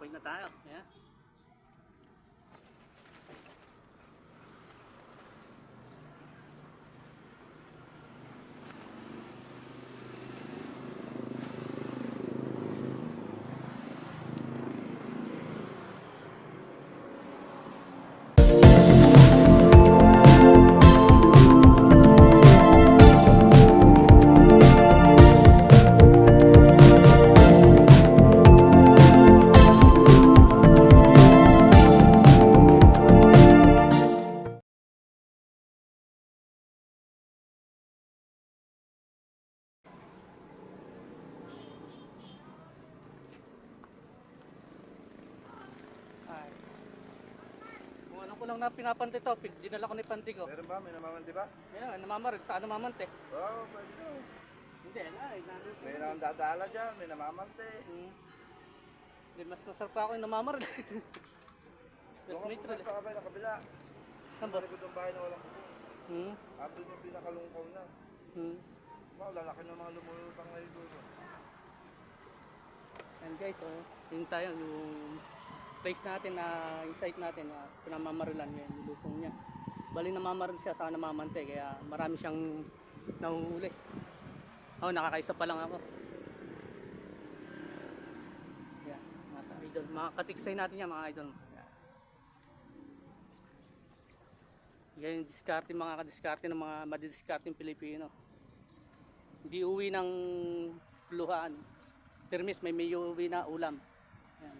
Live na tayo. Ayan. Pinapante to, dinala ko ni Panti ko. Meron ba? May namamanti ba? Ayan, namamarig. Saan namamante? Oo, oh, pwede na. Hindi, na. Eh, nandun May nakandadala dyan, may namamanti. Hmm. Hindi, mas masarap ako yung namamarig. mas Doon ka neutral pumunta ka ba ng kabila? Saan ba? Sa ng bahay na walang bubong. Hmm. Andun yung pinakalungkaw na. Hmm. Wow, lalaki ng mga lumulutang ngayon doon. And guys, oh, yung tayo, yung place natin na yung site natin na pinamamarilan niya, yung lusong niya. Bali namamaril siya sa namamante, kaya marami siyang nahuhuli. Oh, nakakaisa pa lang ako. Yan, mga idol. Mga katiksay natin yan, mga idol. Yan yung diskarte, mga kadiskarte ng mga madidiskarteng Pilipino. Hindi uwi ng luhaan. Permis, may may uwi na ulam. Yan.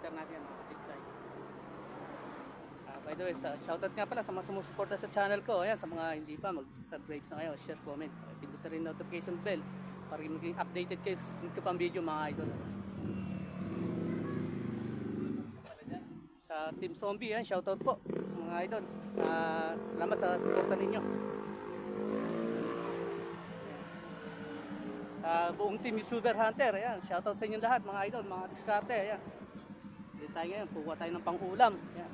Ka-hunter natin yan, mga. Ah, by the way, sa, shoutout nga pala sa mga sumusuporta sa channel ko. Ayan, sa mga hindi pa, mag-subscribe na kayo, share, comment. Uh, Pindutin rin notification bell para maging updated kayo sa sunod pang video mga idol. Sa Team Zombie, yan, shoutout po mga idol. Ah, salamat sa suporta ninyo. Sa buong team Super Hunter, ayan, shoutout sa inyo lahat mga idol, mga diskarte, ayan. Tayo ngayon, pukuha tayo ng pang-ulam. Ayan.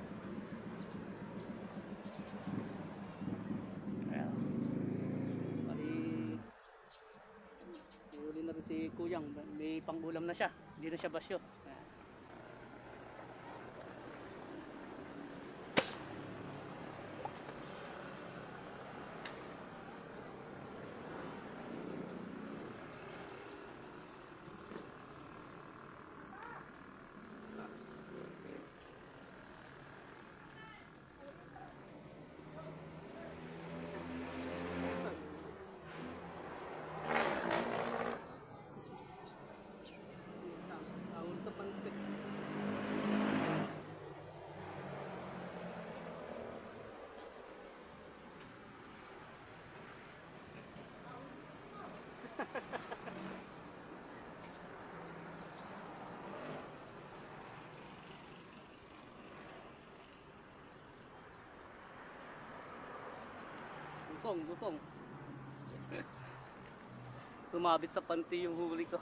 Ayan. Bali, huli na rin si Kuyang, may pang-ulam na siya, hindi na siya basyo. Ayan. Lusong, lusong. Tumabit sa panty yung huli ko.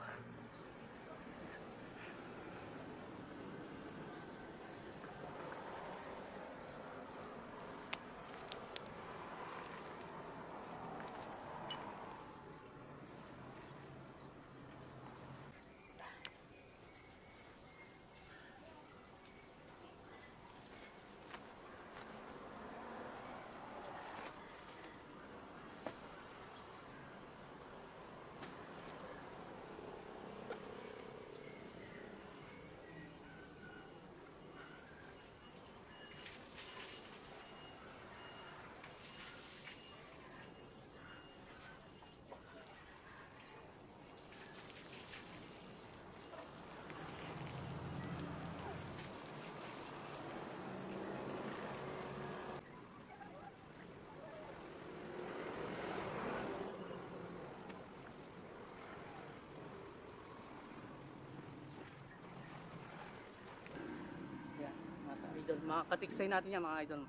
Yan, mga idol, mga katiksay natin yan mga idol.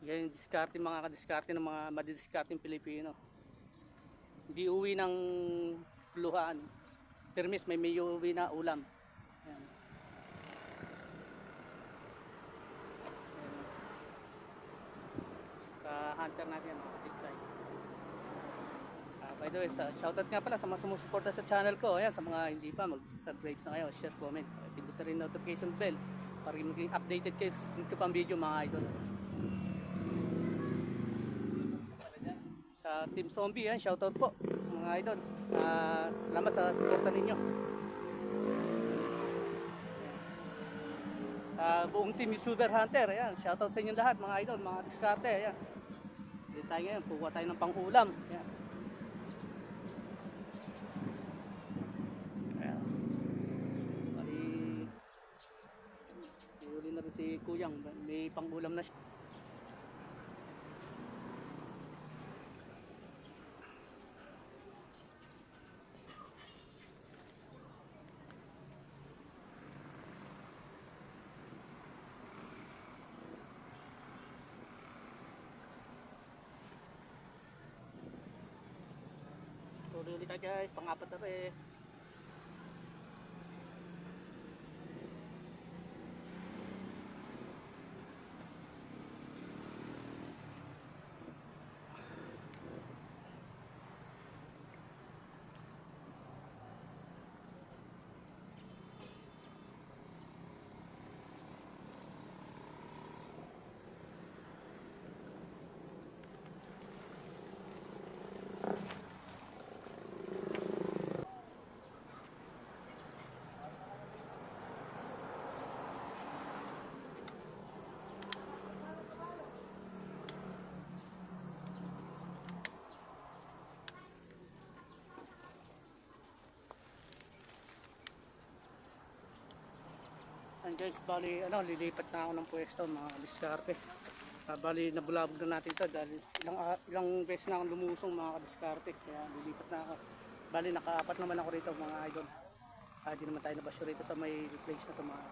Yan. Yung diskarte, mga kadiskarte ng mga madidiskarteng Pilipino. Hindi uwi ng luhaan. Permis, may may uwi na ulam. Yan. Ka hunter natin yan, mga big size. Ah, by the way, sa, shoutout nga pala sa mga sumusuporta sa channel ko. Ayan, sa mga hindi pa, mag-subscribe na kayo, share, comment. Uh, pindutin rin notification bell para maging updated kayo sa dito pang video mga idol. Sa Team Zombie, yan, shoutout po mga idol. Ah, salamat sa suporta ninyo. Ah, buong team Super Hunter, ayan, shoutout sa inyo lahat mga idol, mga diskarte, ayan. Dito tayo ngayon, kukuha tayo ng pang-ulam. Ayan. Ayan. Bali, huli na rin si Kuyang, may pang-ulam na siya. Ulit tayo guys, pang-apat na rin. Guys, bali ano, lilipat na ako ng pwesto mga diskarte. Ah, bali nabulabog na natin ito dahil ilang, ah, ilang beses na akong lumusong mga diskarte. Kaya lilipat na ako. Bali nakaapat naman ako rito mga idol. Ah, di naman tayo nabasyo rito sa may place na ito mga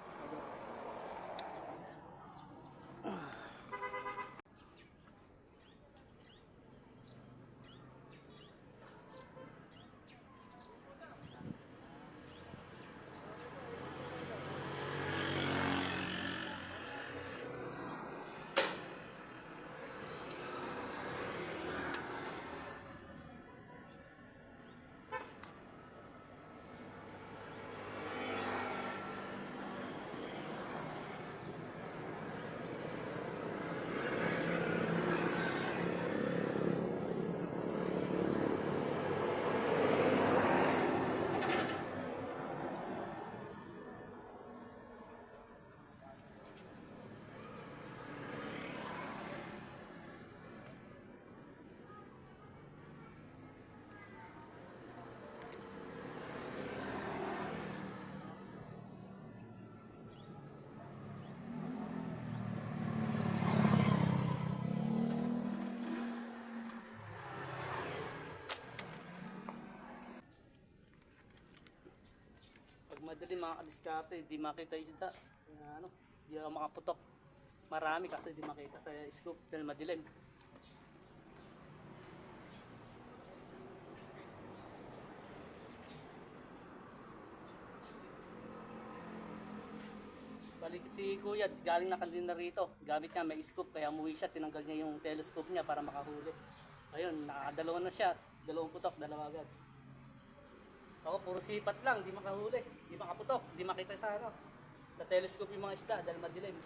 madali mga kadiskarte, di makita yung isda. Kaya ano, di ako makaputok. Marami kasi di makita sa scoop dahil madilim. Balik si Kuya, galing na kanina rito. Gamit niya, may scoop, kaya umuwi siya, tinanggal niya yung telescope niya para makahuli. Ayun, nakadalawa na siya. Dalawang putok, dalawa agad. Ako, puro sipat lang, di makahuli, di makaputok, di makita sa ano. Sa telescope yung mga isda dahil madilim.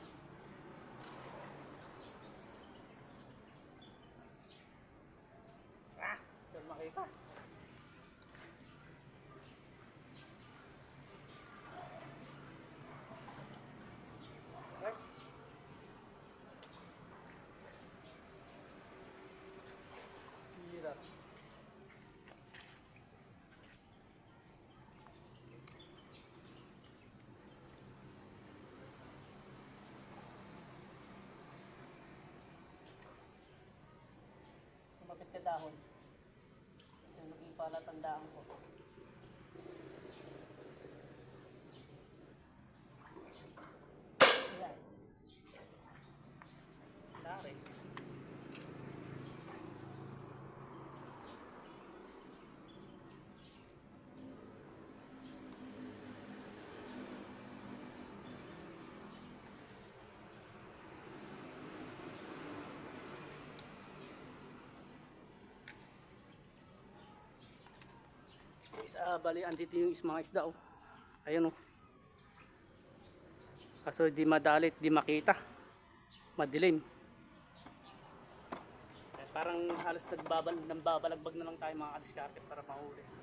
Ah, dahil makita. Ay. Hirap. Kumapit ka dahon. Yung maging palatandaan ko. Ah, bali andito yung is- mga isda oh. Ayun oh. Kaso di madalit, di makita. Madilim. Eh, parang halos nagbabal, nambabalagbag na lang tayo mga kadiskarte para mahuli.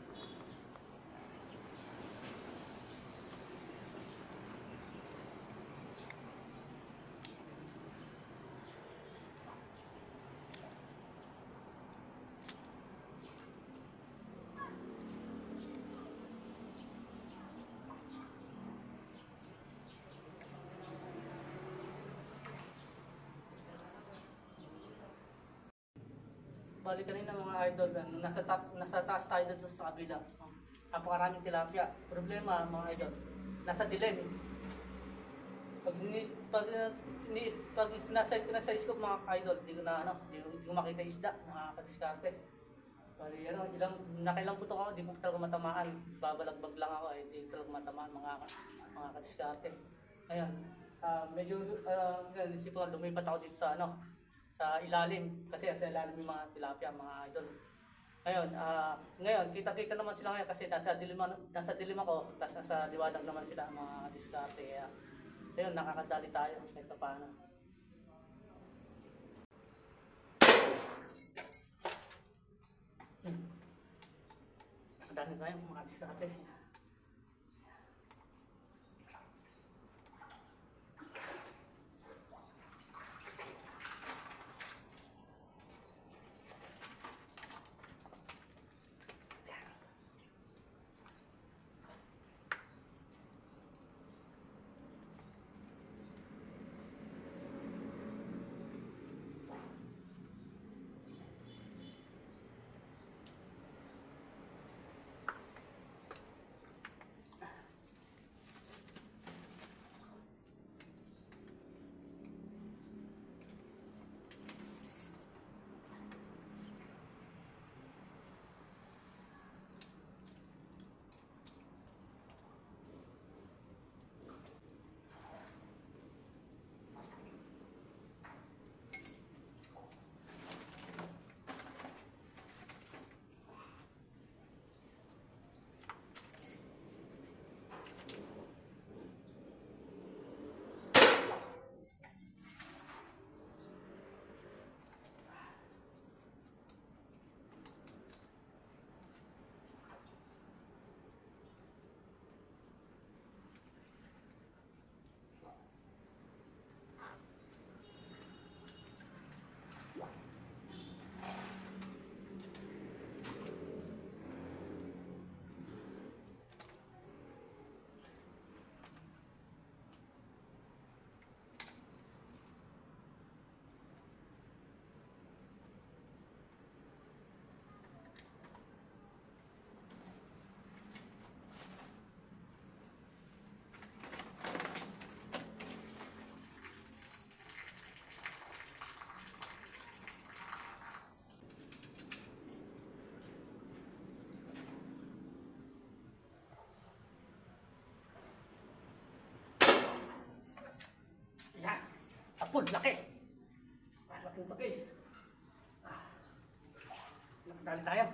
Bali kanina mga idol, nasa, top, nasa taas tayo dito sa kabila. Napakaraming tilapia. Problema mga idol, nasa dilim. Pag, pag, uh, ni, pag nasa, nasa scope mga idol, di ko na ano, di, ko- di ko makita isda, mga kadiskarte. Bali ano, ilang, nakailang putok ako, di ko talaga matamaan. Babalagbag lang ako, eh, di ko talaga matamaan mga, mga kadiskarte. Ngayon, ah, medyo, uh, isip ko, lumipat ako dito sa ano, sa ilalim kasi sa ilalim yung mga tilapia mga idol. Ngayon, ah ngayon kita-kita naman sila ngayon kasi nasa dilim nasa dilim ako, tapos nasa liwanag naman sila mga diskarte. Kaya ayun, nakakadali tayo kahit pa paano. Hmm. Nakadali tayo mga diskarte. Apol, laki. Ah, laki ito guys. Ah. Nakadali tayo.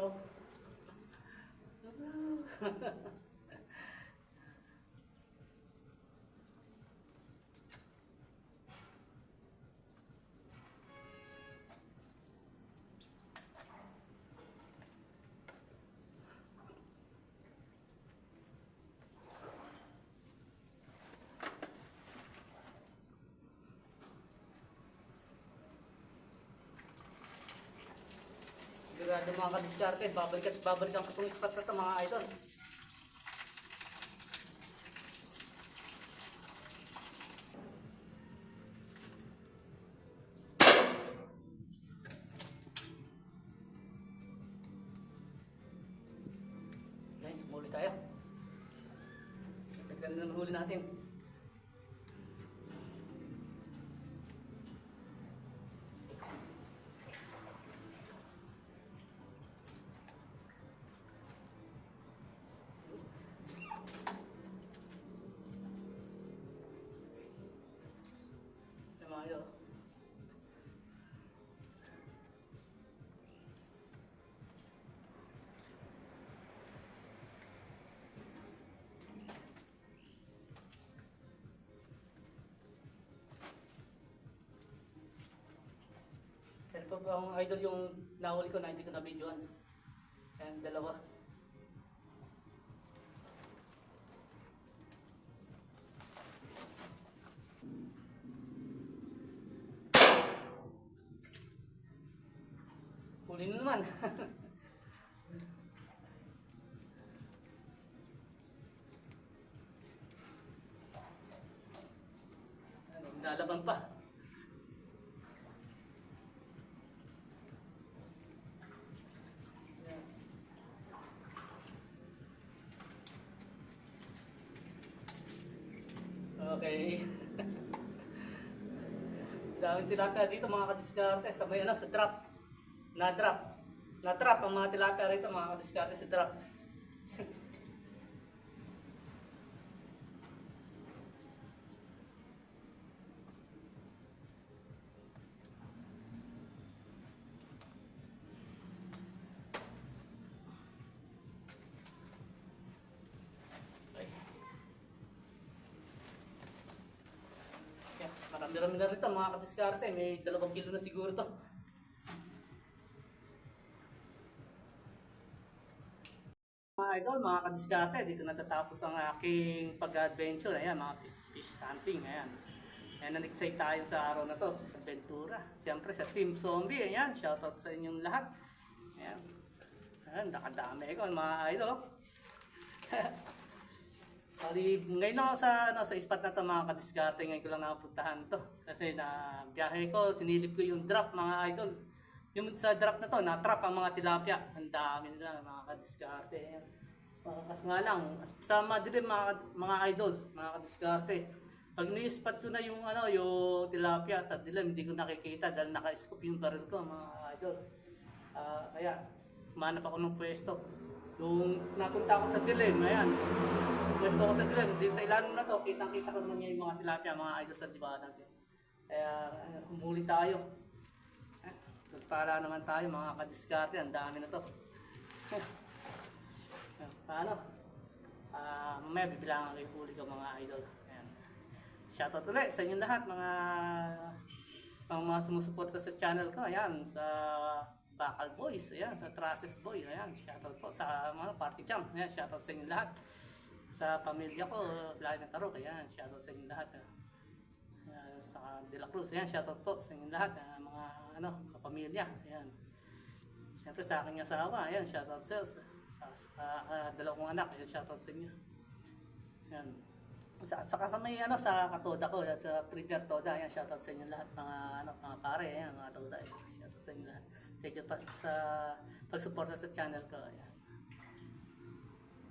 Oh. Sigurado mga kadiskarte, babalik at babalik ang spot na ito mga idol. Guys, huli tayo. Tignan na huli natin. Ito ang idol yung nahuli ko na hindi ko na videoan. Ayan, dalawa. Huli na naman. Lalaban pa. Okay. Daming tilapia dito mga kadiskarte sa may ano, sa trap. Na-drop. Na-trap ang mga tilapia rito mga kadiskarte sa trap. Na rito mga kadiskarte. May dalawang kilo na siguro to. Mga idol, mga kadiskarte, dito natatapos ang aking pag-adventure. Ayan, mga fish, fish hunting. Ayan. Ayan, na-excite tayo sa araw na to. Adventura. Siyempre sa Team Zombie. Ayan, shoutout sa inyong lahat. Ayan. Ayan, nakadami ko mga idol. Bali, ngayon ako sa, ano, sa spot na to mga kadiskarte. Ngayon ko lang nakapuntahan to. Kasi na biyahe ko, sinilip ko yung drop mga idol. Yung sa drop na to, na-trap ang mga tilapia. Ang dami nila mga kadiskarte. Pakas nga lang, sa madilim mga, mga idol, mga kadiskarte. Pag ni-spot ko na yung ano, yung tilapia sa dilim, hindi ko nakikita dahil naka-scoop yung barrel ko mga idol. Ah, kaya, manap ako ng pwesto. Yung napunta ako sa dilim, ayan. Pwesto ako sa dilim, din sa ilalim na to, kitang-kita ko naman yung mga tilapia, mga idol sa diba natin. Kaya, ano, humuli tayo. Eh, Nagpala naman tayo mga kadiskarte, ang dami na to. Ayan, Paano? Ah, mamaya bibilangan kayo huli ko mga idol. Ayan. Shoutout ulit sa inyong lahat mga mga, mga sumusuporta sa channel ko. Ayan, sa Bakal Boys, ayan, sa Traces Boy, ayan, shoutout po sa mga party champ. Ayan, shoutout sa inyong lahat. Sa pamilya ko, lahat ng tarok, ayan, shoutout sa inyong lahat. Ayan, sa De La Cruz, ayan, shoutout po sa inyong lahat, ah, mga ano, sa pamilya, ayan. Siyempre sa aking asawa, ayan, shoutout sa, sa, sa, ah, dalawang anak, ayan, shoutout sa inyo. Ayan. Sa, at saka sa may ano sa katoda ko, at sa Premier Toda, ayan, shoutout sa inyo lahat, mga ano, mga pare, ayan, mga toda, ayan, shoutout sa inyo lahat. Thank you sa pagsuporta sa channel ko, ayan.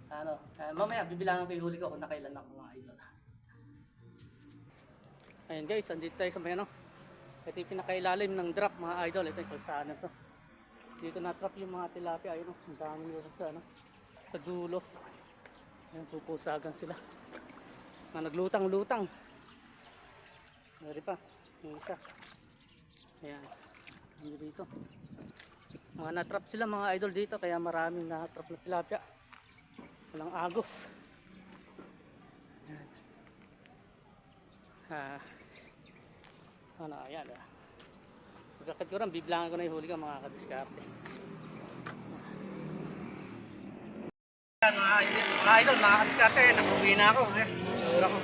Ano, ah, mamaya bibilangan ko yung huli ko kung nakailan ako mga idol. Ayan guys, andito tayo sa may ano. Ito yung pinakailalim ng drop mga idol. Ito yung kalsaan na to. Dito na-trap yung mga tilapia. Ayun oh, ang dami nila sa ano. Sa dulo. Ayan, pupusagan sila. Mga naglutang-lutang. Meron pa. Yung isa. Ayan. Hindi dito. Mga natrap sila mga idol dito kaya maraming natrap na tilapia. Walang agos. Ah. Ano, ayan ah. Pagkakat ko rin, biblangan ko na yung huli ko mga kadiskarte. Yan mga mga idol, mga kadiskarte, nakuwi na ako. Eh, sura ko.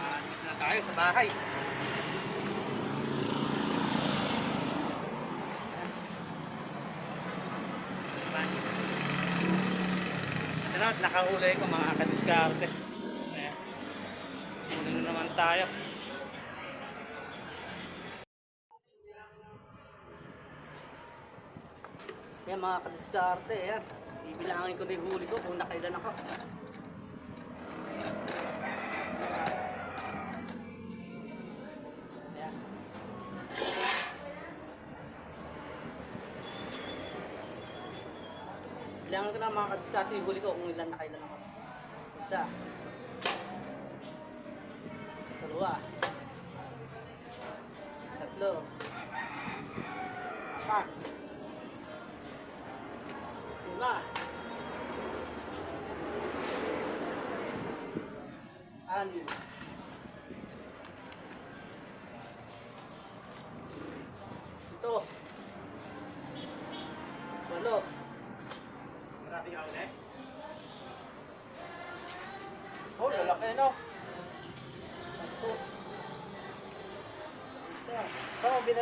Ah, na tayo sa bahay. Ano, nakahuli ko mga kadiskarte. Ayan. Huli na naman tayo. Yan mga kadiskarte, yan. Bibilangin ko na yung huli ko kung nakailan ako. Ko na mga kadiskarte yung huli ko kung ilan nakailan ako. Isa. Dalawa.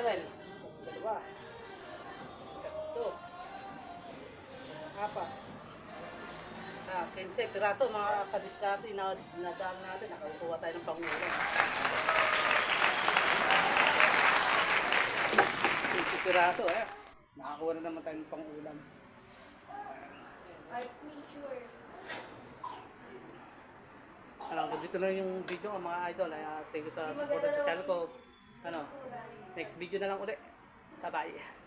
Binanay? Dalawa. Tatlo. Apat. Ah, 15 piraso mga kadiskarte na nadaan natin. Nakakuha tayo ng pangulam. 15 piraso eh. Nakakuha na naman tayo ng pangulam. Ano, dito na yung video ko mga idol. Ay, thank you sa support sa channel ko. Ano, next video na lang ulit. Bye-bye.